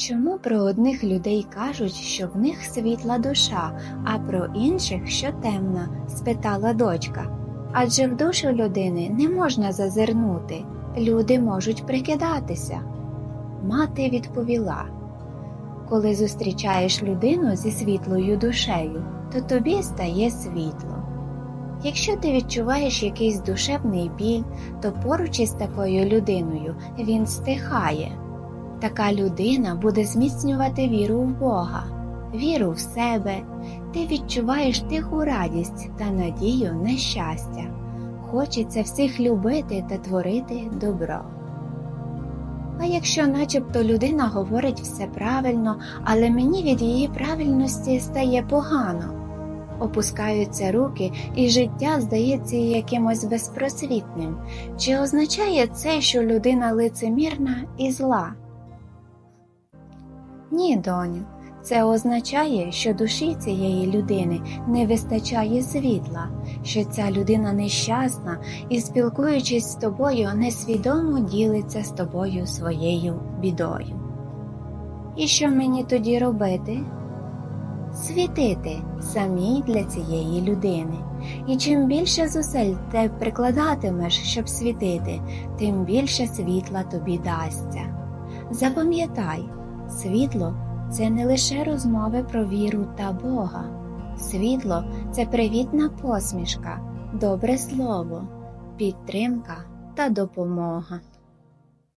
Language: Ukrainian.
Чому про одних людей кажуть, що в них світла душа, а про інших, що темна? спитала дочка. Адже в душу людини не можна зазирнути, люди можуть прикидатися. Мати відповіла Коли зустрічаєш людину зі світлою душею, то тобі стає світло. Якщо ти відчуваєш якийсь душевний біль, то поруч із такою людиною він стихає. Така людина буде зміцнювати віру в Бога, віру в себе. Ти відчуваєш тиху радість та надію на щастя. Хочеться всіх любити та творити добро. А якщо начебто людина говорить все правильно, але мені від її правильності стає погано. Опускаються руки, і життя здається якимось безпросвітним. Чи означає це, що людина лицемірна і зла? Ні, доню, це означає, що душі цієї людини не вистачає світла, що ця людина нещасна і, спілкуючись з тобою, несвідомо ділиться з тобою своєю бідою. І що мені тоді робити? Світити самій для цієї людини. І чим більше зусиль ти прикладатимеш, щоб світити, тим більше світла тобі дасться. Запам'ятай, світло це не лише розмови про віру та Бога. Світло це привітна посмішка, добре слово, підтримка та допомога.